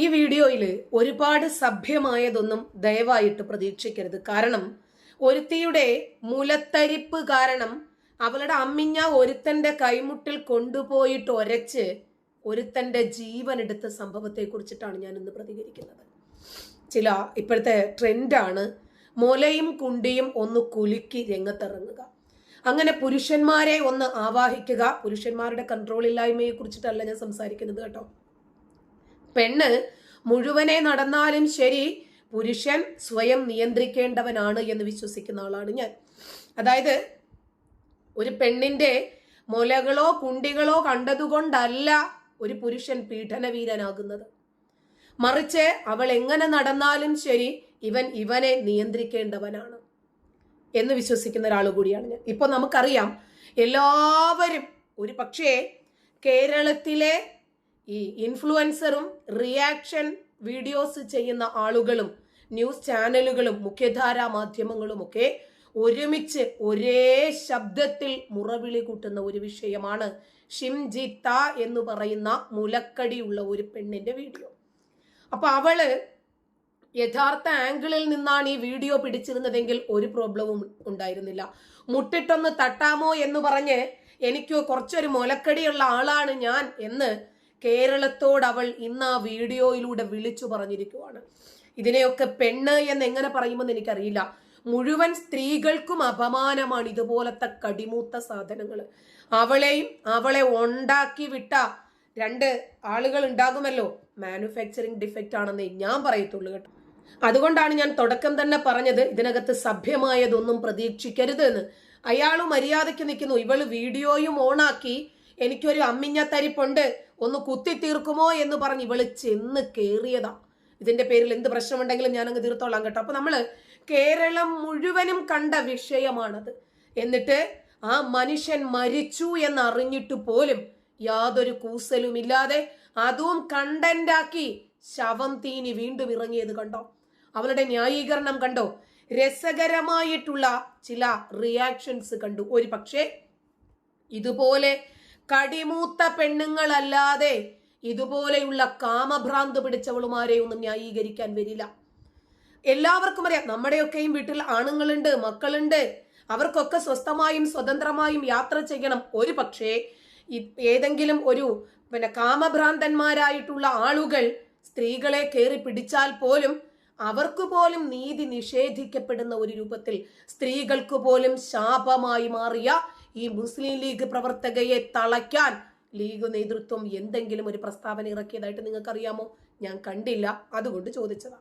ഈ വീഡിയോയിൽ ഒരുപാട് സഭ്യമായതൊന്നും ദയവായിട്ട് പ്രതീക്ഷിക്കരുത്. കാരണം ഒരുത്തിയുടെ മുലത്തരിപ്പ് കാരണം അവളുടെ അമ്മിഞ്ഞ ഒരുത്തന്റെ കൈമുട്ടിൽ കൊണ്ടുപോയിട്ട് ഒരച്ച് ഒരുത്തന്റെ ജീവൻ എടുത്ത സംഭവത്തെ കുറിച്ചിട്ടാണ് ഞാൻ ഇന്ന് പ്രതികരിക്കുന്നത്. ചില ഇപ്പോഴത്തെ ട്രെൻഡാണ് മുലയും കുണ്ടിയും ഒന്ന് കുലുക്കി രംഗത്തിറങ്ങുക. അങ്ങനെ പുരുഷന്മാരെ ഒന്ന് ആവാഹിക്കുക. പുരുഷന്മാരുടെ കൺട്രോൾ ഇല്ലായ്മയെ കുറിച്ചിട്ടല്ല ഞാൻ സംസാരിക്കുന്നത് കേട്ടോ. പെണ്ണ് മുഴുവനെ നടന്നാലും ശരി പുരുഷൻ സ്വയം നിയന്ത്രിക്കേണ്ടവനാണ് എന്ന് വിശ്വസിക്കുന്ന ആളാണ് ഞാൻ. അതായത് ഒരു പെണ്ണിന്റെ മുലകളോ കുണ്ടികളോ കണ്ടതുകൊണ്ടല്ല ഒരു പുരുഷൻ പീഡനവീരനാകുന്നത്. മറിച്ച് അവൾ എങ്ങനെ നടന്നാലും ശരി ഇവൻ ഇവനെ നിയന്ത്രിക്കേണ്ടവനാണ് എന്ന് വിശ്വസിക്കുന്ന ഒരാൾ കൂടിയാണ് ഞാൻ. ഇപ്പൊ നമുക്കറിയാം എല്ലാവരും ഒരു പക്ഷേ കേരളത്തിലെ ഈ ഇൻഫ്ലുവൻസറും റിയാക്ഷൻ വീഡിയോസ് ചെയ്യുന്ന ആളുകളും ന്യൂസ് ചാനലുകളും മുഖ്യധാരാ മാധ്യമങ്ങളും ഒക്കെ ഒരുമിച്ച് ഒരേ ശബ്ദത്തിൽ മുറവിളി കൂട്ടുന്ന ഒരു വിഷയമാണ് ഷിംജിത്ത എന്ന് പറയുന്ന മുലക്കടിയുള്ള ഒരു പെണ്ണിന്റെ വീഡിയോ. അപ്പൊ അവൾ യഥാർത്ഥ ആംഗിളിൽ നിന്നാണ് ഈ വീഡിയോ പിടിച്ചിരുന്നതെങ്കിൽ ഒരു പ്രോബ്ലവും ഉണ്ടായിരുന്നില്ല. മുട്ടിട്ടൊന്ന് തട്ടാമോ എന്ന് പറഞ്ഞ് എനിക്ക് കുറച്ചൊരു മുലക്കടിയുള്ള ആളാണ് ഞാൻ എന്ന് കേരളത്തോട് അവൾ ഇന്ന് ആ വീഡിയോയിലൂടെ വിളിച്ചു പറഞ്ഞിരിക്കുവാണ്. ഇതിനെയൊക്കെ പെണ്ണ് എന്ന് എങ്ങനെ പറയുമെന്ന് എനിക്കറിയില്ല. മുഴുവൻ സ്ത്രീകൾക്കും അപമാനമാണ് ഇതുപോലത്തെ കടിമൂത്ത സാധനങ്ങൾ അവളെയും അവളെ ഉണ്ടാക്കി വിട്ട രണ്ട് ആളുകൾ ഉണ്ടാകുമല്ലോ. മാനുഫാക്ചറിങ് ഡിഫക്റ്റ് ആണെന്ന് ഞാൻ പറയത്തുള്ളൂ കേട്ടോ. അതുകൊണ്ടാണ് ഞാൻ തുടക്കം തന്നെ പറഞ്ഞത് ഇതിനകത്ത് സഭ്യമായതൊന്നും പ്രതീക്ഷിക്കരുത് എന്ന്. അയാൾ മര്യാദയ്ക്ക് നിൽക്കുന്നു. ഇവൾ വീഡിയോയും ഓണാക്കി എനിക്കൊരു അമ്മിഞ്ഞ തരിപ്പുണ്ട്. ഒന്ന് കുത്തി തീർക്കുമോ എന്ന് പറഞ്ഞ് ഇവൾ ചെന്ന് കയറിയതാ ഇതിന്റെ പേരിൽ എന്ത് പ്രശ്നമുണ്ടെങ്കിലും ഞാൻ അങ്ങ് തീർത്തോളാം കേട്ടോ. അപ്പൊ നമ്മൾ കേരളം മുഴുവനും കണ്ട വിഷയമാണത്. എന്നിട്ട് ആ മനുഷ്യൻ മരിച്ചു എന്നറിഞ്ഞിട്ട് പോലും യാതൊരു കൂസലുമില്ലാതെ അതും കണ്ടന്റാക്കി ശവം തീനി വീണ്ടും ഇറങ്ങിയത് കണ്ടോ? അവളുടെ ന്യായീകരണം കണ്ടോ? രസകരമായിട്ടുള്ള ചില റിയാക്ഷൻസ് കണ്ടു. ഒരു പക്ഷേ ഇതുപോലെ കടിമൂത്ത പെണ്ണുങ്ങളല്ലാതെ ഇതുപോലെയുള്ള കാമഭ്രാന്ത് പിടിച്ചവളുമാരെ ഒന്നും ന്യായീകരിക്കാൻ വരില്ല. എല്ലാവർക്കും അറിയാം നമ്മുടെയൊക്കെയും വീട്ടിൽ ആണുങ്ങളുണ്ട് മക്കളുണ്ട്. അവർക്കൊക്കെ സ്വസ്ഥമായും സ്വതന്ത്രമായും യാത്ര ചെയ്യണം. ഒരു പക്ഷേ ഏതെങ്കിലും ഒരു പിന്നെ കാമഭ്രാന്തന്മാരായിട്ടുള്ള ആളുകൾ സ്ത്രീകളെ കയറി പിടിച്ചാൽ പോലും അവർക്ക് പോലും നീതി നിഷേധിക്കപ്പെടുന്ന ഒരു രൂപത്തിൽ സ്ത്രീകൾക്ക് പോലും ശാപമായി മാറിയ ഈ മുസ്ലിം ലീഗ് പ്രവർത്തകയെ തളയ്ക്കാൻ ലീഗ് നേതൃത്വം എന്തെങ്കിലും ഒരു പ്രസ്താവന ഇറക്കിയതായിട്ട് നിങ്ങൾക്കറിയാമോ? ഞാൻ കണ്ടില്ല. അതുകൊണ്ട് ചോദിച്ചതാ.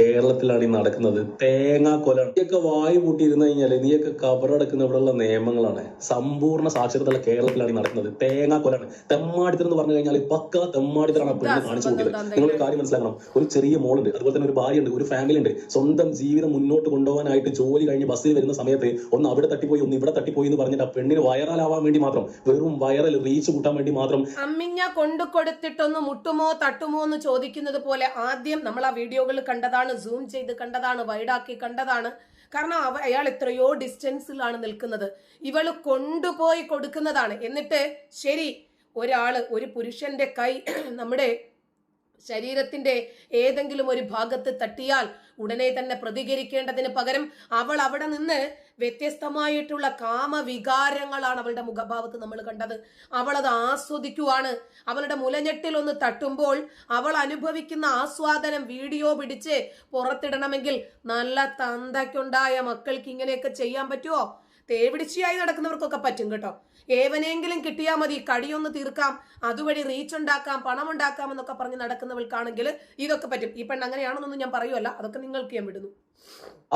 കേരളത്തിലാണ് ഈ നടക്കുന്നത്. തേങ്ങാ കൊല നീയൊക്കെ വായു പൂട്ടിയിരുന്നു കഴിഞ്ഞാൽ നീയൊക്കെ കബറടക്കുന്ന ഇവിടെയുള്ള നിയമങ്ങളാണ്. സമ്പൂർണ സാക്ഷരതയുള്ള കേരളത്തിലാണ് ഈ നടക്കുന്നത്. തേങ്ങാ കൊലാണ് തെമ്മാടിത്തരം എന്ന് പറഞ്ഞു കഴിഞ്ഞാൽ പക്ക തെമ്മാടിത്തരാണ് പെണ്ണ് കാണിച്ചു കൂട്ടിയത്. നിങ്ങൾ കാര്യം മനസ്സിലാക്കണം. ഒരു ചെറിയ മോളുണ്ട്. അതുപോലെ തന്നെ ഒരു ഭാര്യയുണ്ട്. ഒരു ഫാമിലി ഉണ്ട്. സ്വന്തം ജീവിതം മുന്നോട്ട് കൊണ്ടുപോകാനായിട്ട് ജോലി കഴിഞ്ഞ് ബസ്സിൽ വരുന്ന സമയത്ത് ഒന്ന് അവിടെ തട്ടിപ്പോയി ഒന്ന് ഇവിടെ തട്ടിപ്പോയി എന്ന് പറഞ്ഞിട്ട് ആ പെണ്ണിന് വൈറലാവാൻ വേണ്ടി മാത്രം വെറും വൈറൽ റീച്ച് കൂട്ടാൻ വേണ്ടി മാത്രം അമ്മിഞ്ഞ കൊണ്ടു കൊടുത്തിട്ടൊന്ന് മുട്ടുമോ തട്ടുമോ എന്ന് ചോദിക്കുന്നത് പോലെ ആദ്യം നമ്മൾ ആ വീഡിയോകൾ കണ്ടതാണ്. സൂം ചെയ്ത് കണ്ടതാണ് വൈഡാക്കി കണ്ടതാണ്. കാരണം അവ അയാൾ എത്രയോ ഡിസ്റ്റൻസിലാണ് നിൽക്കുന്നത്. ഇവൾ കൊണ്ടുപോയി കൊടുക്കുന്നതാണ്. എന്നിട്ട് ശരി ഒരാൾ ഒരു പുരുഷന്റെ കൈ നമ്മുടെ ശരീരത്തിന്റെ ഏതെങ്കിലും ഒരു ഭാഗത്ത് തട്ടിയാൽ ഉടനെ തന്നെ പ്രതികരിക്കേണ്ടതിന് പകരം അവൾ അവിടെ നിന്ന് വ്യത്യസ്തമായിട്ടുള്ള കാമവികാരങ്ങളാണ് അവളുടെ മുഖഭാവത്ത് നമ്മൾ കണ്ടത്. അവൾ അത് ആസ്വദിക്കുവാണ്. അവളുടെ മുലഞ്ഞെട്ടിൽ ഒന്ന് തട്ടുമ്പോൾ അവൾ അനുഭവിക്കുന്ന ആസ്വാദനം വീഡിയോ പിടിച്ച് പുറത്തിടണമെങ്കിൽ നല്ല തന്തയ്ക്കുണ്ടായ മക്കൾക്ക് ഇങ്ങനെയൊക്കെ ചെയ്യാൻ പറ്റുമോ തേവിടിച്ചിയായി നടക്കുന്നവർക്കൊക്കെ പറ്റും കേട്ടോ. ഏവനെങ്കിലും കിട്ടിയാൽ മതി കടിയൊന്ന് തീർക്കാം അതുവഴി റീച്ച് ഉണ്ടാക്കാം പണം ഉണ്ടാക്കാം എന്നൊക്കെ പറഞ്ഞ് നടക്കുന്നവൾക്കാണെങ്കിൽ ഇതൊക്കെ പറ്റും. ഈ പെണ്ണ് അങ്ങനെയാണെന്നൊന്നും ഞാൻ പറയുമല്ല അതൊക്കെ നിങ്ങൾക്ക് ഞാൻ വിടുന്നു.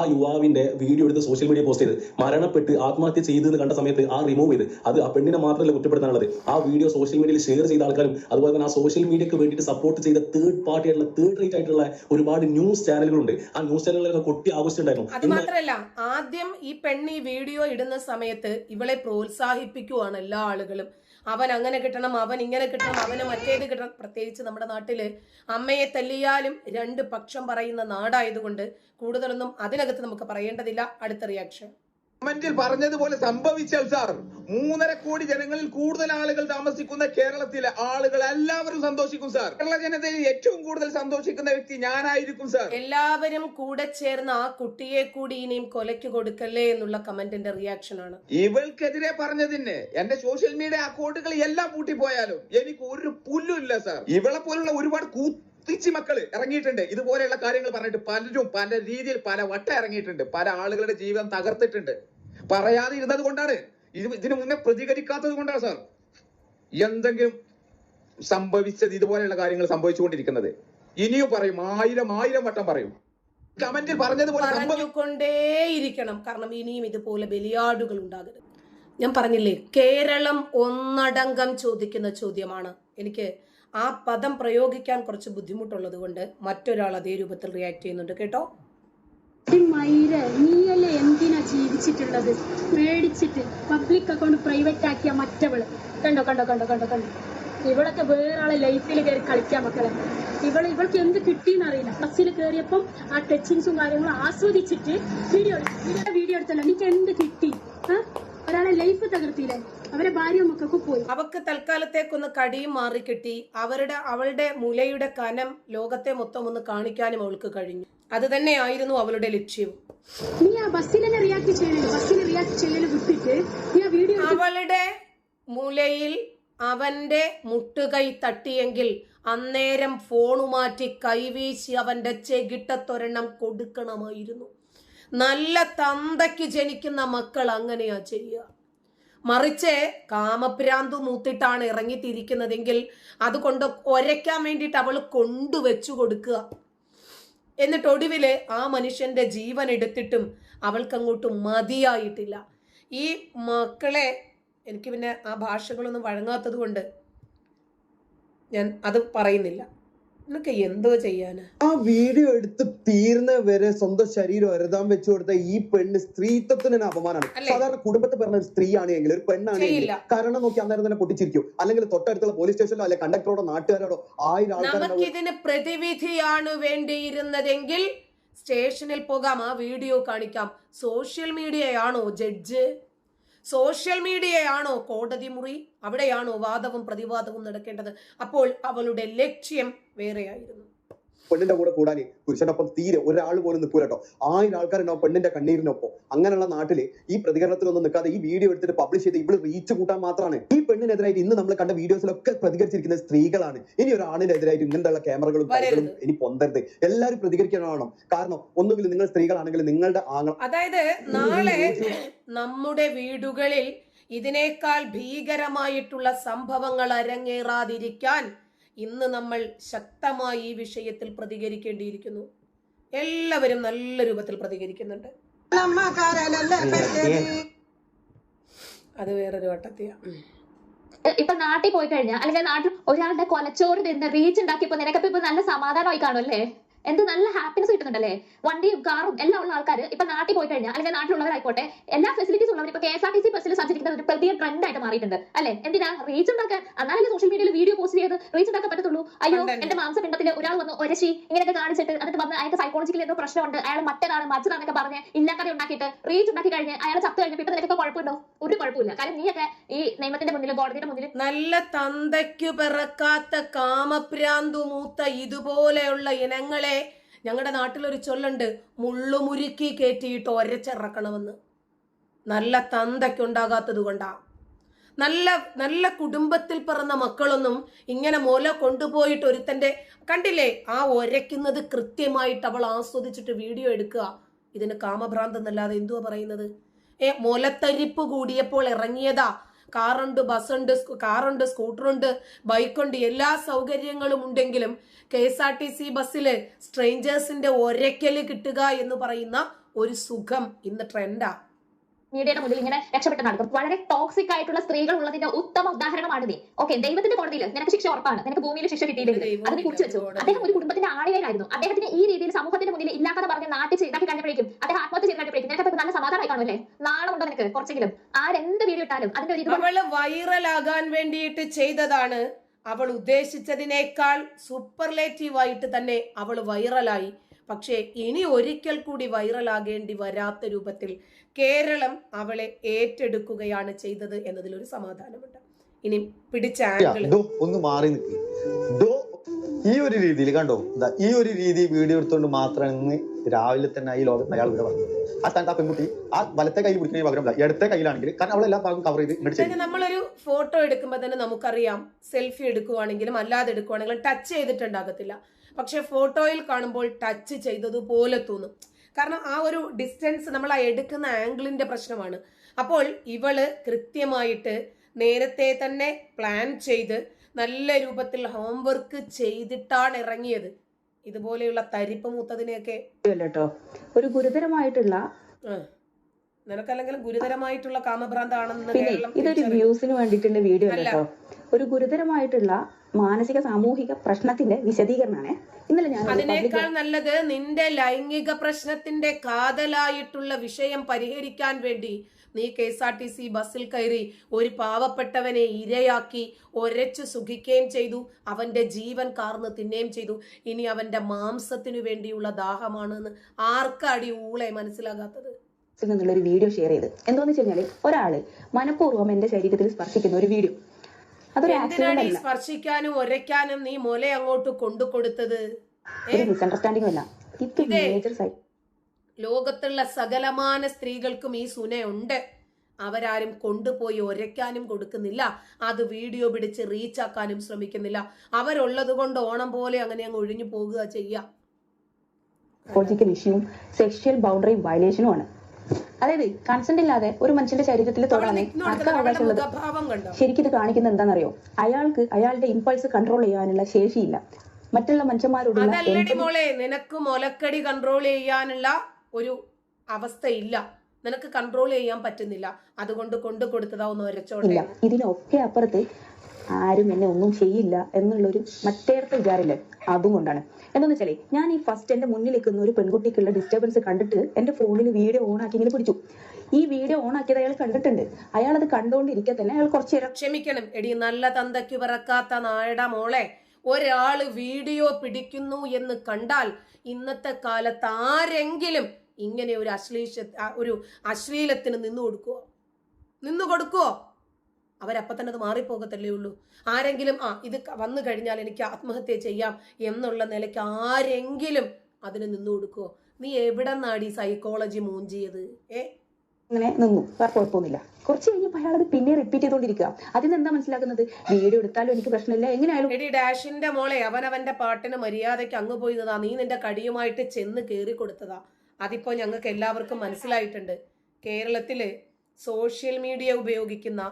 ആ യുവാവിന്റെ വീഡിയോ എടുത്ത് സോഷ്യൽ മീഡിയ പോസ്റ്റ് ചെയ്ത് മരണപ്പെട്ട് ആത്മഹത്യ ചെയ്തു എന്ന് കണ്ട സമയത്ത് ആ റിമൂവ് ചെയ്ത് അത് ആ പെണ്ണിനെ മാത്രമല്ല കുറ്റപ്പെടുത്താനുള്ളത്. ആ വീഡിയോ സോഷ്യൽ മീഡിയയിൽ ഷെയർ ചെയ്ത ആൾക്കാരും അതുപോലെ തന്നെ ആ സോഷ്യൽ മീഡിയക്ക് വേണ്ടിയിട്ട് സപ്പോർട്ട് ചെയ്ത തേർഡ് പാർട്ടി ആയിട്ടുള്ള തേർഡ് റേറ്റ് ആയിട്ടുള്ള ഒരുപാട് ന്യൂസ് ചാനലുകളുണ്ട് ആ ന്യൂസ് ചാനലുകളൊക്കെ കൊട്ടി ആഘോഷിച്ചിട്ടുണ്ടായിരുന്നു. അത് മാത്രല്ല ആദ്യം ഈ പെണ്ണ് ഈ വീഡിയോ ഇടുന്ന സമയത്ത് ഇവളെ പ്രോത്സാഹിപ്പിക്കുവാണ് എല്ലാ ആളുകളും. അവൻ അങ്ങനെ കിട്ടണം അവൻ ഇങ്ങനെ കിട്ടണം അവന് മറ്റേത് കിട്ടണം. പ്രത്യേകിച്ച് നമ്മുടെ നാട്ടിൽ അമ്മയെ തല്ലിയാലും രണ്ട് പക്ഷം പറയുന്ന നാടായതുകൊണ്ട് കൂടുതലൊന്നും അതിനകത്ത് നമുക്ക് പറയേണ്ടതില്ല. അടുത്ത റിയാക്ഷൻ കമന്റിൽ പറഞ്ഞതുപോലെ സംഭവിച്ചാൽ സാർ മൂന്നര കോടി ജനങ്ങളിൽ കൂടുതൽ ആളുകൾ താമസിക്കുന്ന കേരളത്തിലെ ആളുകൾ എല്ലാവരും സന്തോഷിക്കും സാർ. കേരള ജനതയിൽ ഏറ്റവും കൂടുതൽ സന്തോഷിക്കുന്ന വ്യക്തി ഞാനായിരിക്കും സാർ. എല്ലാവരും കൂടെ ചേർന്ന് ആ കുട്ടിയെ കൂടി ഇനിയും കൊലയ്ക്ക് കൊടുക്കല്ലേ എന്നുള്ള കമന്റിന്റെ റിയാക്ഷൻ ആണ്. ഇവൾക്കെതിരെ പറഞ്ഞതിന് എന്റെ സോഷ്യൽ മീഡിയ അക്കൗണ്ടുകൾ എല്ലാം പൂട്ടിപ്പോയാലും എനിക്ക് ഒരു പുല്ലും ഇല്ല സാർ. ഇവളെ പോലുള്ള ഒരുപാട് കൂത്തിച്ചി മക്കൾ ഇറങ്ങിയിട്ടുണ്ട്. ഇതുപോലെയുള്ള കാര്യങ്ങൾ പറഞ്ഞിട്ട് പലരും പല രീതിയിൽ പല വട്ടം ഇറങ്ങിയിട്ടുണ്ട്. പല ആളുകളുടെ ജീവിതം തകർത്തിട്ടുണ്ട്. പറയാതെ ഇരുന്നത് കൊണ്ടാണ്. ഇത് ഇതിനു മുന്നേ പ്രതികരിക്കാത്തത് കൊണ്ടാണ് സാർ. എന്തെങ്കിലും സംഭവിച്ചത് ഇതുപോലെയുള്ള കാര്യങ്ങൾ സംഭവിച്ചുകൊണ്ടിരിക്കുന്നത്. ഇനിയും പറയും ആയിരം ആയിരം വട്ടം പറയും. കമന്റിൽ പറഞ്ഞതുപോലെ കാരണം ഇനിയും ഇതുപോലെ ബലിയാടുകൾ ഉണ്ടാകരുത്. ഞാൻ പറഞ്ഞില്ലേ കേരളം ഒന്നടങ്കം ചോദിക്കുന്ന ചോദ്യമാണ്. എനിക്ക് ആ പദം പ്രയോഗിക്കാൻ കുറച്ച് ബുദ്ധിമുട്ടുള്ളത് കൊണ്ട് മറ്റൊരാൾ അതേ രൂപത്തിൽ റിയാക്ട് ചെയ്യുന്നുണ്ട്. കേട്ടോ? മയിൽ നീയല്ലേ എന്തിനാ ജീവിച്ചിട്ടുള്ളത്? പേടിച്ചിട്ട് പബ്ലിക് അക്കൗണ്ട് പ്രൈവറ്റ് ആക്കിയ മറ്റവൾ. കണ്ടോ കണ്ടോ കണ്ടോ കണ്ടോ കണ്ടോ? ഇവളൊക്കെ വേറൊരാളെ ലൈഫിൽ കയറി കളിക്കാൻ മക്കളെ. ഇവൾ ഇവൾക്ക് എന്ത് കിട്ടിയെന്ന് അറിയില്ല. ബസ്സിൽ കയറിയപ്പം ആ ടച്ചിങ്സും കാര്യങ്ങളും ആസ്വദിച്ചിട്ട് വീഡിയോ വീഡിയോ എടുത്തല്ലോ. എനിക്ക് എന്ത് കിട്ടി? ഒരാളെ ലൈഫ് തകർത്തില്ലേ അവരെ ഭാര്യ മക്കൾക്ക് പോയി. അവക്ക് തൽക്കാലത്തേക്കൊന്ന് കടിയും മാറിക്കിട്ടി. അവരുടെ അവളുടെ മുലയുടെ കനം ലോകത്തെ മൊത്തം ഒന്ന് കാണിക്കാനും അവൾക്ക് കഴിഞ്ഞു. അത് തന്നെയായിരുന്നു അവളുടെ ലക്ഷ്യവും നീ ആ ബസ്സിൽ റിയാക്ട് ചെയ്യൽ ബസ്സിൽ റിയാക്ട് ചെയ്യൽ വിട്ടിട്ട് നീ ആ വീഡിയോ അവളുടെ മൂലയിൽ അവന്റെ മുട്ടുകൈ തട്ടിയെങ്കിൽ അന്നേരം ഫോണു മാറ്റി കൈവീശി അവന്റെ ചെകിട്ടത്തൊരെണ്ണം കൊടുക്കണമായിരുന്നു. നല്ല തന്തയ്ക്ക് ജനിക്കുന്ന മക്കൾ അങ്ങനെയാ ചെയ്യുക. മറിച്ച് കാമപ്രാന്തു മൂത്തിട്ടാണ് ഇറങ്ങിത്തിരിക്കുന്നതെങ്കിൽ അതുകൊണ്ട് ഒരയ്ക്കാൻ വേണ്ടിയിട്ട് അവൾ കൊണ്ടുവച്ചു കൊടുക്കുക. എന്നിട്ട് ഒടുവിൽ ആ മനുഷ്യന്റെ ജീവൻ എടുത്തിട്ടും അവൾക്കങ്ങോട്ട് മതിയായിട്ടില്ല. ഈ മക്കളെ എനിക്ക് പിന്നെ ആ ഭാഷകളൊന്നും വഴങ്ങാത്തത് കൊണ്ട് ഞാൻ അത് പറയുന്നില്ല. എന്തോ ചെയ്യാനാ? ആ വീഡിയോ എടുത്ത് തീർന്ന വരെ സ്വന്തം ശരീരം അരുതാൻ വെച്ചു കൊടുത്ത ഈ പെണ്ണ് സ്ത്രീത്വത്തിന് തന്നെ അപമാനമാണ് സാധാരണ കുടുംബത്തെ പറഞ്ഞ ഒരു സ്ത്രീയാണ് എങ്കിൽ ഒരു പെണ്ണാണ് കാരണം നോക്കി അന്നേരം തന്നെ പൊട്ടിച്ചിരിക്കും. അല്ലെങ്കിൽ തൊട്ടടുത്തുള്ള പോലീസ് സ്റ്റേഷനിലോ അല്ലെങ്കിൽ കണ്ടക്ടറോടോ നാട്ടുകാരോടോ ആയിരം നമുക്കിതിന് പ്രതിവിധിയാണ് വേണ്ടിയിരുന്നതെങ്കിൽ സ്റ്റേഷനിൽ പോകാം ആ വീഡിയോ കാണിക്കാം. സോഷ്യൽ മീഡിയയാണോ ജഡ്ജ്? സോഷ്യൽ മീഡിയയാണോ കോടതി മുറി അവിടെയാണോ വാദവും പ്രതിവാദവും നടക്കേണ്ടത്? അപ്പോൾ അവളുടെ ലക്ഷ്യം വേറെയായിരുന്നു. പെണ്ണിന്റെ കൂടെ കൂടാന് പുരുഷനൊപ്പം തീരെ ഒരാൾ പോലും നിൽക്കൂല കേട്ടോ ആയിരം ആൾക്കാരുണ്ടാവും പെണ്ണിന്റെ കണ്ണീരിനൊപ്പം. അങ്ങനെയുള്ള നാട്ടിൽ ഈ പ്രതികരണത്തിലൊന്നും നിൽക്കാതെ ഈ വീഡിയോ എടുത്തിട്ട് പബ്ലിഷ് ചെയ്ത് ഇവൾ റീച്ച് കൂട്ടാൻ മാത്രമാണ് ഈ പെണ്ണിനെതിരായിട്ട് ഇന്ന് നമ്മൾ കണ്ട വീഡിയോസിലൊക്കെ പ്രതികരിച്ചിരിക്കുന്ന സ്ത്രീകളാണ്. ഇനി ഒരു ആണിനെതിരായിട്ട് ഇങ്ങനെയുള്ള ക്യാമറകളും കാര്യങ്ങളും. ഇനി പൊന്തരുത്. എല്ലാവരും പ്രതികരിക്കണം കാരണം ഒന്നുകിൽ നിങ്ങൾ സ്ത്രീകളാണെങ്കിൽ നിങ്ങളുടെ ആങ്ങൾ അതായത് നാളെ നമ്മുടെ വീടുകളിൽ ഇതിനേക്കാൾ ഭീകരമായിട്ടുള്ള സംഭവങ്ങൾ അരങ്ങേറാതിരിക്കാൻ ഇന്ന് നമ്മൾ ശക്തമായി ഈ വിഷയത്തിൽ പ്രതികരിക്കേണ്ടിയിരിക്കുന്നു. എല്ലാവരും നല്ല രൂപത്തിൽ പ്രതികരിക്കുന്നുണ്ട്. അത്. വേറൊരു വട്ടത്തിയാ. ഇപ്പൊ നാട്ടിൽ പോയി കഴിഞ്ഞാൽ അല്ലെങ്കിൽ നാട്ടിൽ ഒരാളുടെ കൊലച്ചോറ് തിന്ന് റീച്ച് ഉണ്ടാക്കിയപ്പോ നിനക്കപ്പോ ഇപ്പൊ നല്ല സമാധാനമായി കാണുമല്ലേ എന്ത് നല്ല ഹാപ്പിനെസ് കിട്ടുന്നുണ്ടല്ലേ? വണ്ടിയും കാറും എല്ലാം ഉള്ള ആൾക്കാർ ഇപ്പൊ നാട്ടിൽ പോയി കഴിഞ്ഞാൽ അല്ലെങ്കിൽ നാട്ടിലുള്ളവരായിക്കോട്ടെ എല്ലാ ഫെസിലിറ്റീസ് ഉള്ളവർ ഇപ്പൊ K S R T C ബസ്സിൽ സഞ്ചരിക്കുന്നത് ഒരു പുതിയ ട്രെൻഡ് ആയിട്ട് മാറിയിട്ടുണ്ട്. അല്ലെ? എന്തിനാ? റീച്ച് ഉണ്ടാക്കാൻ. എന്നാലല്ലേ സോഷ്യൽ മീഡിയയിൽ വീഡിയോ പോസ്റ്റ് ചെയ്ത് റീച്ച് ഉണ്ടാക്കാൻ പറ്റത്തുള്ളൂ. അയ്യോ എന്റെ മാംസ മാംസപിണ്ടത്തിൽ ഒരാൾ വന്ന് ഒരശി ഇങ്ങനെയൊക്കെ കാണിച്ചിട്ട് എന്നിട്ട് വന്ന് അയാൾക്ക് സൈക്കോളജിക്കൽ എന്തോ പ്രശ്നമുണ്ട് അയാൾ മറ്റേതാണ് മറ്റതാന്നൊക്കെ പറഞ്ഞ് ഇല്ലാക്കറി ഉണ്ടാക്കിയിട്ട് റീച്ച് ഉണ്ടാക്കി കഴിഞ്ഞ് അയാൾ ചത്തു കഴിഞ്ഞപ്പോൾ ഇപ്പൊ നിനക്കൊക്കെ കുഴപ്പമുണ്ടോ? ഒരു കുഴപ്പമില്ല കാരണം നീയൊക്കെ ഈ നിയമത്തിന്റെ മുന്നിൽ കോടതിയുടെ മുന്നിൽ നല്ല തന്തയ്ക്കു പിറക്കാത്ത കാമപ്രാന്തു മൂത്ത ഇതുപോലെയുള്ള ഇനങ്ങളെ ഞങ്ങളുടെ നാട്ടിലൊരു ചൊല്ലുണ്ട് മുള്ളുമുരുക്കി കയറ്റിയിട്ട് ഒരച്ചിറക്കണമെന്ന്. നല്ല തന്തയ്ക്കുണ്ടാകാത്തത് കൊണ്ടാ. നല്ല നല്ല കുടുംബത്തിൽ പിറന്ന മക്കളൊന്നും ഇങ്ങനെ മുല കൊണ്ടുപോയിട്ട് ഒരുത്തന്റെ കണ്ടില്ലേ ആ ഒരയ്ക്കുന്നത് കൃത്യമായിട്ട് അവൾ ആസ്വദിച്ചിട്ട് വീഡിയോ എടുക്കുക. ഇതിന് കാമഭ്രാന്ത് എന്നല്ലാതെ എന്തുവാ പറയുന്നത്? ഏ മുലത്തരിപ്പ് കൂടിയപ്പോൾ ഇറങ്ങിയതാ. കാറുണ്ട് ബസ്സുണ്ട് കാറുണ്ട് സ്കൂട്ടറുണ്ട് ബൈക്കുണ്ട് എല്ലാ സൗകര്യങ്ങളും ഉണ്ടെങ്കിലും K S R T C ബസ്സിൽ സ്ട്രേഞ്ചേഴ്സിന്റെ ഒരയ്ക്കൽ കിട്ടുക എന്ന് പറയുന്ന ഒരു സുഖം ഇന്ന് ട്രെൻഡാ. മീഡിയയുടെ മുന്നിൽ ഇങ്ങനെ രക്ഷപ്പെട്ട് നടക്കും വളരെ ടോക്സിക് ആയിട്ടുള്ള സ്ത്രീകൾ ഉള്ളതിന്റെ ഉത്തമ ഉദാഹരണമാണ് നീ ഓക്കെ ദൈവത്തിന്റെ കോടതിയിൽ നിനക്ക് ശിക്ഷ ഉറപ്പാണ്. നിനക്ക് ഭൂമിയിൽ ശിക്ഷ കിട്ടിയില്ലെങ്കിൽ അതിനെ കുറിച്ച് വെച്ചു. അദ്ദേഹം ഒരു കുടുംബത്തിന്റെ ആളുകളായിരുന്നു അദ്ദേഹത്തിന് ഈ രീതിയിൽ സമൂഹത്തിന്റെ മുന്നിൽ ഇല്ലാത്ത പറഞ്ഞ് നാട്ടിൽ ചെയ്താക്കി കഴിഞ്ഞപ്പോഴേക്കും അദ്ദേഹം ആത്മഹത്യ ചെയ്ത് കഴിഞ്ഞപ്പോഴേക്കും നിനക്ക് നല്ല സമാധാനമായി കാണുമല്ലേ? നാണമുണ്ടോ നിനക്ക് കുറച്ചെങ്കിലും? ആരെന്ത് വീഡിയോ ഇട്ടാലും അതിന്റെ ഒരു നമ്മൾ അവൾ വൈറലാകാൻ വേണ്ടിയിട്ട് ചെയ്തതാണ്. അവൾ ഉദ്ദേശിച്ചതിനേക്കാൾ സൂപ്പർലേറ്റീവ് ആയിട്ട് തന്നെ അവൾ വൈറലായി. പക്ഷേ ഇനി ഒരിക്കൽ കൂടി വൈറലാകേണ്ടി വരാത്ത രൂപത്തിൽ കേരളം അവളെ ഏറ്റെടുക്കുകയാണ് ചെയ്തത് എന്നതിലൊരു സമാധാനമുണ്ട്. ഇനി പിടിച്ച ആംഗിൾ ഒന്ന് മാറി ഈ ഒരു രീതിയിൽ കണ്ടോ? ഈ ഒരു രീതി വീഡിയോ എടുത്തുകൊണ്ട് മാത്രം ഇന്ന് രാവിലെ തന്നെ ഈ ലോകത്ത് അയാൾ ഇവിടെ പറഞ്ഞത് ആ സ്ഥാനത്ത് ആ പെൺകുട്ടി ആ വലത്തെ കൈ പിടിക്കുന്ന പകരം ഇടത്തെ കയ്യിലാണെങ്കിൽ കാരണം അവളെല്ലാ ഭാഗം കവർ ചെയ്ത് നമ്മളൊരു ഫോട്ടോ എടുക്കുമ്പോൾ തന്നെ നമുക്കറിയാം സെൽഫി എടുക്കുവാണെങ്കിലും അല്ലാതെ എടുക്കുവാണെങ്കിലും ടച്ച് ചെയ്തിട്ടുണ്ടാകത്തില്ല. പക്ഷെ ഫോട്ടോയിൽ കാണുമ്പോൾ ടച്ച് ചെയ്തതുപോലെ തോന്നും. കാരണം ആ ഒരു ഡിസ്റ്റൻസ് നമ്മൾ ആ എടുക്കുന്ന ആംഗിളിന്റെ പ്രശ്നമാണ്. അപ്പോൾ ഇവൾ കൃത്യമായിട്ട് നേരത്തെ തന്നെ പ്ലാൻ ചെയ്ത് നല്ല രൂപത്തിൽ ഹോംവർക്ക് ചെയ്തിട്ടാണ് ഇറങ്ങിയത്. ഇതുപോലെയുള്ള തരിപ്പ് മൂത്തതിനെയൊക്കെ ഒരു ഗുരുതരമായിട്ടുള്ള ആ, നിനക്കല്ലെങ്കിലും ഗുരുതരമായിട്ടുള്ള കാമഭ്രാന്താണെന്ന് ഇതൊരു. വ്യൂസിന് വേണ്ടിയിട്ടുള്ള വീഡിയോ. ഒരു ഗുരുതരമായിട്ടുള്ള മാനസിക സാമൂഹിക പ്രശ്നത്തിന്റെ വിശദീകരണമാണ്. ഇന്നലെ ഞാൻ അതിനേക്കാൾ നല്ലത് നിന്റെ ലൈംഗിക പ്രശ്നത്തിന്റെ കാതലായിട്ടുള്ള വിഷയം പരിഹരിക്കാൻ വേണ്ടി നീ K S R T C ബസ്സിൽ കയറി ഒരു പാവപ്പെട്ടവനെ ഇരയാക്കി ഒരച്ചു സുഖിക്കുകയും ചെയ്തു. അവന്റെ ജീവൻ കാർന്ന് തിന്നുകയും ചെയ്തു. ഇനി അവന്റെ മാംസത്തിനു വേണ്ടിയുള്ള ദാഹമാണെന്ന് ആർക്കാടി ഊളെ മനസ്സിലാകാത്തത്? ഒരു വീഡിയോ ഷെയർ ചെയ്ത്. എന്തോന്ന് വെച്ച് കഴിഞ്ഞാൽ ഒരാൾ മനഃപൂർവം എന്റെ ശരീരത്തിൽ സ്പർശിക്കുന്ന ഒരു വീഡിയോ. അതൊരു എന്തിനാണ് ഈ അല്ല. സ്പർശിക്കാനും ഒരയ്ക്കാനും നീ മുല അങ്ങോട്ട് കൊണ്ടു കൊടുത്തത്? ഒരു മിസ്അണ്ടർസ്റ്റാൻഡിംഗ് അല്ല. ഇത് ഇതേ. മേജർ സൈഡ് ലോകത്തുള്ള സകലമാന സ്ത്രീകൾക്കും ഈ സുനയുണ്ട്. അവരാരും കൊണ്ടുപോയി ഒരയ്ക്കാനും കൊടുക്കുന്നില്ല. അത് വീഡിയോ പിടിച്ച് റീച്ച് ആക്കാനും ശ്രമിക്കുന്നില്ല. അവരുള്ളത് കൊണ്ട് ഓണം പോലെ അങ്ങനെ അങ്ങ് ഒഴിഞ്ഞു പോകുക ചെയ്യുക സൈക്കോളജിക്കൽ ഇഷ്യൂവും സെക്ഷൽ ബൗണ്ടറി വയലേഷനും ആണ്. അതായത് കൺസെന്റ് ഇല്ലാതെ ഒരു മനുഷ്യന്റെ ശരീരത്തിൽ അവകാശമുള്ളത് ശരിക്കും ഇത് കാണിക്കുന്നത് എന്താണെന്നറിയോ? അയാൾക്ക് അയാളുടെ ഇമ്പൾസ് കൺട്രോൾ ചെയ്യാനുള്ള ശേഷിയില്ല. മറ്റുള്ള മനുഷ്യന്മാരോടുള്ള അതല്ലടി മോളെ നിനക്ക് മുലക്കടി കൺട്രോൾ ചെയ്യാനുള്ള ഒരു അവസ്ഥയില്ല. നിനക്ക് കൺട്രോൾ ചെയ്യാൻ പറ്റുന്നില്ല. അതുകൊണ്ട് കൊണ്ടു കൊടുത്തതാ ഒന്ന് ഒരച്ചോളില്ല ഇതിനൊക്കെ അപ്പുറത്ത് ആരും എന്നെ ഒന്നും ചെയ്യില്ല എന്നുള്ളൊരു മറ്റേടത്തെ വിചാരില്ലേ? അതും കൊണ്ടാണ്. എന്താന്ന് വെച്ചാലേ ഞാൻ ഈ ഫസ്റ്റ് എന്റെ മുന്നിൽ നിൽക്കുന്ന ഒരു പെൺകുട്ടിക്കുള്ള ഡിസ്റ്റർബൻസ് കണ്ടിട്ട് എന്റെ ഫോണിൽ വീഡിയോ ഓൺ ആക്കി ഇങ്ങനെ പിടിച്ചു. ഈ വീഡിയോ ഓൺ ആക്കിയത് അയാൾ കണ്ടിട്ടുണ്ട്. അയാൾ അത് കണ്ടുകൊണ്ടിരിക്കെ തന്നെ അയാൾ കുറച്ച് നേരം ക്ഷമിക്കണം. എടി നല്ല തന്തയ്ക്ക് പിറക്കാത്ത നായട മോളെ. ഒരാൾ വീഡിയോ പിടിക്കുന്നു എന്ന് കണ്ടാൽ ഇന്നത്തെ കാലത്ത് ആരെങ്കിലും ഇങ്ങനെ ഒരു അശ്ലീഷ ഒരു അശ്ലീലത്തിന് നിന്നു കൊടുക്കുവോ? നിന്നു കൊടുക്കുവോ? അവരപ്പം തന്നെ അത് മാറിപ്പോകത്തല്ലേ ഉള്ളൂ. ആരെങ്കിലും ആ ഇത് വന്നു കഴിഞ്ഞാൽ എനിക്ക് ആത്മഹത്യ ചെയ്യാം എന്നുള്ള നിലയ്ക്ക് ആരെങ്കിലും അതിന് നിന്നു കൊടുക്കുമോ നീ എവിടെ നാടി സൈക്കോളജി മൂഞ്ചിയത്? ഏ? അങ്ങനെ നിന്നു. വേറെ കുഴപ്പമൊന്നുമില്ല. കുറച്ച് കഴിഞ്ഞപ്പോൾ അയാൾ അത് പിന്നെ റിപ്പീറ്റ് ചെയ്തുകൊണ്ടിരിക്കുക. അതിന് എന്താ മനസ്സിലാക്കുന്നത്? വീഡിയോ എടുത്താലും എനിക്ക് പ്രശ്നമില്ല. എങ്ങനെയായാലും എടി ഡാഷിന്റെ മോളെ അവനവന്റെ പാട്ടിന് മര്യാദയ്ക്ക് അങ്ങ് പോയിരുന്നതാ. നീ നിന്റെ കടിയുമായിട്ട് ചെന്ന് കയറി കൊടുത്തതാ അതിപ്പോ ഞങ്ങൾക്ക് എല്ലാവർക്കും മനസ്സിലായിട്ടുണ്ട്. കേരളത്തിൽ സോഷ്യൽ മീഡിയ ഉപയോഗിക്കുന്ന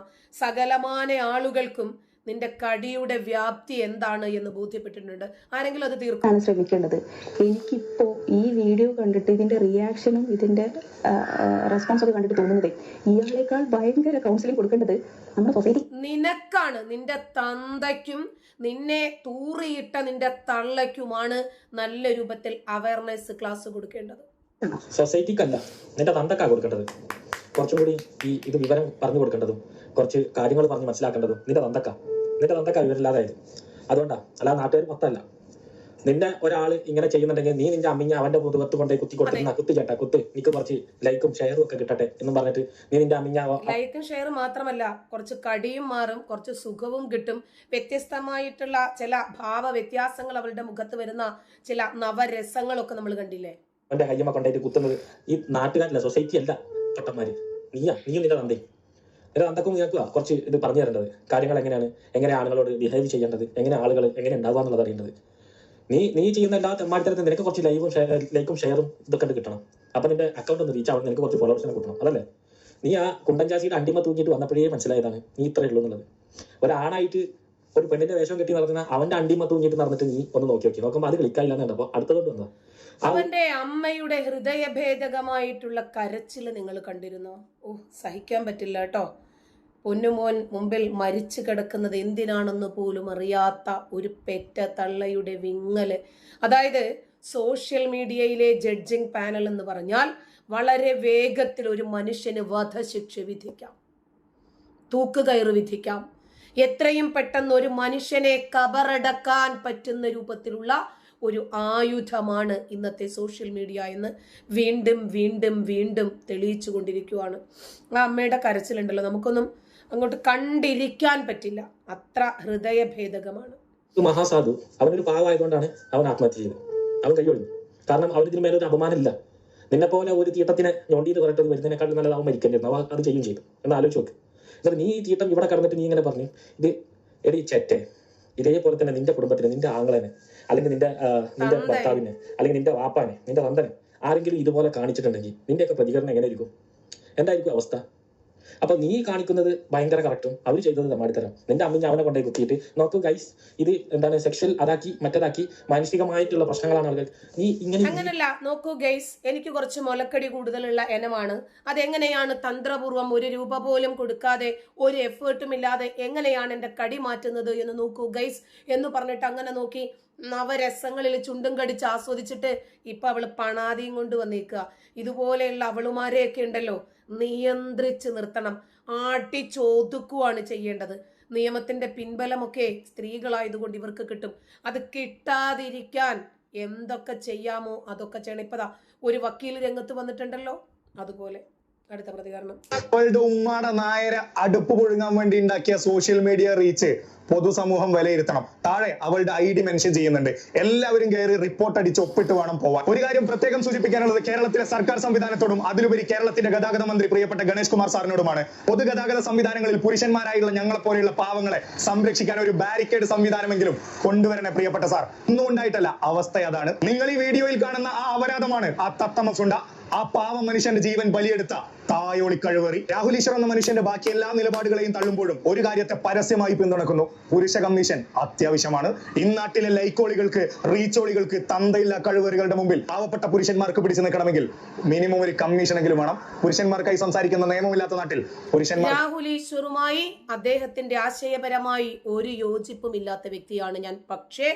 സകലമാന ആളുകൾക്കും നിന്റെ കടിയുടെ വ്യാപ്തി എന്താണ് എന്ന് ബോധ്യപ്പെട്ടിട്ടുണ്ട്. ആരെങ്കിലും അത് തീർക്കാൻ ശ്രമിക്കേണ്ടത്. എനിക്കിപ്പോ ഈ വീഡിയോ കണ്ടിട്ട് ഇതിന്റെ റിയാക്ഷനും ഇതിന്റെ റെസ്പോൺസ് ഒക്കെ കണ്ടിട്ട് തോന്നുന്നത് ഇയാളേക്കാൾ ഭയങ്കര കൗൺസിലിംഗ് കൊടുക്കേണ്ടത് നമ്മുടെ സൊസൈറ്റി നിനക്കാണ്. നിന്റെ തന്തയ്ക്കും നിന്നെ തൂറിയിട്ട നിന്റെ തള്ളയ്ക്കുമാണ് നല്ല രൂപത്തിൽ അവയർനെസ് ക്ലാസ് കൊടുക്കേണ്ടത്. സൊസൈറ്റിക്കല്ല നിന്റെ തന്തക്കാ കൊടുക്കേണ്ടത്. കുറച്ചും കൂടി ഈ ഇത് വിവരം പറഞ്ഞു കൊടുക്കേണ്ടതും കുറച്ച് കാര്യങ്ങൾ പറഞ്ഞ് മനസ്സിലാക്കേണ്ടതും നിന്റെ തന്തക്ക. നിന്റെ തന്തക്ക വിവരമില്ലാതായത്. അതുകൊണ്ടാ അല്ലാതെ നാട്ടുകാർ മൊത്തമല്ല. നിന്റെ ഒരാൾ ഇങ്ങനെ ചെയ്യുന്നുണ്ടെങ്കിൽ നീ നിന്റെ അമ്മിഞ്ഞ അവന്റെ മുതുകത്ത് കൊണ്ടേ കുത്തി കൊടുക്കുന്ന കുത്തി ചേട്ടാ കുത്ത്. എനിക്ക് കുറച്ച് ലൈക്കും ഷെയറും ഒക്കെ കിട്ടട്ടെ എന്നും പറഞ്ഞിട്ട് നീ നിന്റെ അമ്മിഞ്ഞ ലൈക്കും ഷെയർ മാത്രമല്ല കുറച്ച് കടിയും മാറും കുറച്ച് സുഖവും കിട്ടും. വ്യത്യസ്തമായിട്ടുള്ള ചില ഭാവ വ്യത്യാസങ്ങൾ അവളുടെ മുഖത്ത് വരുന്ന ചില നവരസങ്ങളൊക്കെ നമ്മൾ കണ്ടില്ലേ? അവന്റെ കയ്യമ്മ കൊണ്ടായിട്ട് കുത്തുന്നത് ഈ നാട്ടുകാരല്ല സൊസൈറ്റി അല്ല. ചട്ടന്മാര് നീയാ നീയും നിന്റെ തന്തേ നിന്റെ തന്തക്കും നീക്കുക കുറച്ച് ഇത് പറഞ്ഞു തരേണ്ടത്. കാര്യങ്ങൾ എങ്ങനെയാണ്? എങ്ങനെ ആളുകളോട് ബിഹേവ് ചെയ്യേണ്ടത്? എങ്ങനെ ആളുകൾ എങ്ങനെ ഉണ്ടാവുക എന്നുള്ളത് അറിയേണ്ടത്. നീ നീ ചെയ്യുന്ന എല്ലാ തെമ്മാടിത്തരത്തിൽ നിനക്ക് കുറച്ച് ലൈവും ലൈക്കും ഷെയറും ഇതൊക്കെ കിട്ടണം. അപ്പൊ നിന്റെ അക്കൗണ്ട് ഒന്ന് റീച്ച് ആവണം. നിനക്ക് കുറച്ച് ഫോളോവേഴ്സ് കിട്ടണം. അതല്ലേ? നീ ആ കുണ്ടൻചാസിയുടെ അണ്ടിമ തൂങ്ങിയിട്ട് വന്നപ്പോഴേ മനസ്സിലായതാണ് നീ ഇത്രയേ ഉള്ളൂ എന്നുള്ളത്. ഒരാണായിട്ട് ഒരു പെണ്ണിന്റെ വേഷം കെട്ടി നടന്ന അവന്റെ അണ്ടിമ തൂങ്ങിയിട്ട് നടന്നിട്ട് നീ ഒന്ന് നോക്കി നോക്കി. നോക്കുമ്പോൾ അത് ക്ലിക്കായില്ല എന്നുണ്ടപ്പോ അടുത്തതോട്ട് വന്നതാണ് അവന്റെ അമ്മയുടെ ഹൃദയഭേദകമായിട്ടുള്ള കരച്ചിൽ നിങ്ങൾ കണ്ടിരുന്നോ? ഓ സഹിക്കാൻ പറ്റില്ല കേട്ടോ. പൊന്നുമോൻ മുമ്പിൽ മരിച്ചു കിടക്കുന്നത് എന്തിനാണെന്ന് പോലും അറിയാത്ത ഒരു പെറ്റ തള്ളയുടെ വിങ്ങൽ. അതായത് സോഷ്യൽ മീഡിയയിലെ ജഡ്ജിംഗ് പാനൽ എന്ന് പറഞ്ഞാൽ വളരെ വേഗത്തിൽ ഒരു മനുഷ്യന് വധശിക്ഷ വിധിക്കാം. തൂക്കുകയറ് വിധിക്കാം. എത്രയും പെട്ടെന്ന് ഒരു മനുഷ്യനെ കബറടക്കാൻ പറ്റുന്ന രൂപത്തിലുള്ള ഒരു ആയുധമാണ് ഇന്നത്തെ സോഷ്യൽ മീഡിയ എന്ന് വീണ്ടും വീണ്ടും വീണ്ടും തെളിയിച്ചു കൊണ്ടിരിക്കുവാണ്. ആ അമ്മയുടെ കരച്ചിലുണ്ടല്ലോ. നമുക്കൊന്നും അങ്ങോട്ട് കണ്ടിരിക്കാൻ പറ്റില്ല. അത്ര ഹൃദയഭേദകമാണ്. മഹാസാധു. അവനൊരു പാവമായതുകൊണ്ടാണ് അവൻ ആത്മഹത്യ ചെയ്തത് അവൻ കൈയൊഴിഞ്ഞു കാരണം അവരിതിന് മേലൊരു അപമാനമില്ല. നിന്നെ പോലെ ഒരു തീട്ടത്തിനെ ഞൊണ്ടിയിട്ട് പറഞ്ഞിട്ട് വരുന്നതിനേക്കാൾ നല്ലത് അവൻ മരിക്കേണ്ടിരുന്നു അവ അത് ചെയ്യും ചെയ്തു. എന്ന് ആലോചിച്ച് നോക്ക്. എന്നിട്ട് നീ ഈ തീട്ടം ഇവിടെ കടന്നിട്ട് നീ ഇങ്ങനെ പറഞ്ഞു? ഇത് എടി ചെറ്റെ ഇതേപോലെ തന്നെ നിന്റെ കുടുംബത്തിന് നിന്റെ ആങ്ങളനെ അല്ലെങ്കിൽ നിന്റെ നിന്റെ ഭർത്താവിന് അല്ലെങ്കിൽ നിന്റെ വാപ്പാനെ നിന്റെ നന്ദന് ആരെങ്കിലും ഇതുപോലെ കാണിച്ചിട്ടുണ്ടെങ്കിൽ നിന്റെ ഒക്കെ പ്രതികരണം എങ്ങനെ ഇരിക്കും എന്തായിരിക്കും അവസ്ഥ? അപ്പൊ നീ കാണിക്കുന്നത് ഭയങ്കര കറക്റ്റും അവർ ചെയ്തത് നമ്മുടെ തമാടിത്തരം നിന്റെ അമ്മ അവനെ കൊണ്ടേ കുത്തിയിട്ട് നോക്കൂ ഗൈസ് ഇത് എന്താണ് സെക്ഷൽ അതാക്കി മറ്റേതാക്കി മാനസികമായിട്ടുള്ള പ്രശ്നങ്ങളാണ് ആളുകൾ. നീ ഇങ്ങനെ അങ്ങനല്ല. നോക്കൂ ഗൈസ് എനിക്ക് കുറച്ച് മുലക്കടി കൂടുതലുള്ള ഇനമാണ്. അതെങ്ങനെയാണ് തന്ത്രപൂർവം ഒരു രൂപ പോലും കൊടുക്കാതെ ഒരു എഫേർട്ടും ഇല്ലാതെ എങ്ങനെയാണ് എന്റെ കടി മാറ്റുന്നത് എന്ന് നോക്കൂ ഗൈസ് എന്ന് പറഞ്ഞിട്ട് അങ്ങനെ നോക്കി നവരസങ്ങളിൽ ചുണ്ടും കടിച്ച് ആസ്വദിച്ചിട്ട് ഇപ്പൊ അവൾ പണാതിയും കൊണ്ട് വന്നേക്കുക. ഇതുപോലെയുള്ള അവളുമാരെയൊക്കെ ഉണ്ടല്ലോ നിയന്ത്രിച്ച് നിർത്തണം. ആട്ടി ചോദിക്കുവാണ് ചെയ്യേണ്ടത്. നിയമത്തിന്റെ പിൻബലമൊക്കെ സ്ത്രീകളായതുകൊണ്ട് ഇവർക്ക് കിട്ടും. അത് കിട്ടാതിരിക്കാൻ എന്തൊക്കെ ചെയ്യാമോ അതൊക്കെ ചെയ്യണം. ഇപ്പതാ ഒരു വക്കീൽ രംഗത്ത് വന്നിട്ടുണ്ടല്ലോ അതുപോലെ. അടുത്ത പ്രതികരണം. അവളുടെ ഉമ്മാടെ നായരെ അടുപ്പ് പൊഴുങ്ങാൻ വേണ്ടി ഉണ്ടാക്കിയ സോഷ്യൽ മീഡിയ റീച്ച് പൊതുസമൂഹം വിലയിരുത്തണം. താഴെ അവളുടെ ഐ ഡി മെൻഷൻ ചെയ്യുന്നുണ്ട്. എല്ലാവരും കയറി റിപ്പോർട്ട് അടിച്ച് ഒപ്പിട്ട് വേണം പോവാൻ. ഒരു കാര്യം പ്രത്യേകം സൂചിപ്പിക്കാനുള്ളത് കേരളത്തിലെ സർക്കാർ സംവിധാനത്തോടും അതിലുപരി കേരളത്തിന്റെ ഗതാഗത മന്ത്രി പ്രിയപ്പെട്ട ഗണേഷ് കുമാർ സാറിനോടുമാണ്. പൊതുഗതാഗത സംവിധാനങ്ങളിൽ പുരുഷന്മാരായുള്ള ഞങ്ങളെ പോലെയുള്ള പാവങ്ങളെ സംരക്ഷിക്കാൻ ഒരു ബാരിക്കേഡ് സംവിധാനമെങ്കിലും കൊണ്ടുവരണേ പ്രിയപ്പെട്ട സാർ. ഒന്നും ഉണ്ടായിട്ടല്ല. അവസ്ഥ അതാണ്. നിങ്ങൾ ഈ വീഡിയോയിൽ കാണുന്ന ആ അപരാധമാണ് ആ തത്തമസുണ്ട ആ പാവ മനുഷ്യന്റെ ജീവൻ ബലിയെടുത്ത തായോളി കഴിവേറി. രാഹുൽ ഈശ്വർ എന്ന മനുഷ്യന്റെ ബാക്കി എല്ലാ നിലപാടുകളെയും തള്ളുമ്പോഴും ഒരു കാര്യത്തെ പരസ്യമായി പിന്തുണക്കുന്നു. പുരുഷ കമ്മീഷൻ അത്യാവശ്യമാണ്. ഇന്നാട്ടിലെ ലൈക്കോളികൾക്ക് റീച്ചോളികൾക്ക് തന്തയില്ല കഴിവേറികളുടെ മുമ്പിൽ പാവപ്പെട്ട പുരുഷന്മാർക്ക് പിടിച്ചു നിൽക്കണമെങ്കിൽ മിനിമം ഒരു കമ്മീഷനെങ്കിലും വേണം. പുരുഷന്മാർക്കായി സംസാരിക്കുന്ന നിയമമില്ലാത്ത നാട്ടിൽ പുരുഷന്മാർ രാഹുൽ ഈശ്വറുമായി അദ്ദേഹത്തിന്റെ ആശയപരമായി ഒരു യോജിപ്പും ഇല്ലാത്ത വ്യക്തിയാണ് ഞാൻ. പക്ഷേ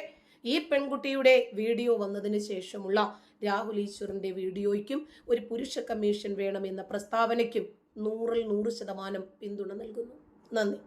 ഈ പെൺകുട്ടിയുടെ വീഡിയോ വന്നതിന് ശേഷമുള്ള രാഹുൽ ഈശ്വറിന്റെ വീഡിയോയ്ക്കും ഒരു പുരുഷ കമ്മീഷൻ വേണമെന്ന പ്രസ്താവനയ്ക്കും നൂറിൽ നൂറ് ശതമാനം പിന്തുണ നൽകുന്നു. നന്ദി.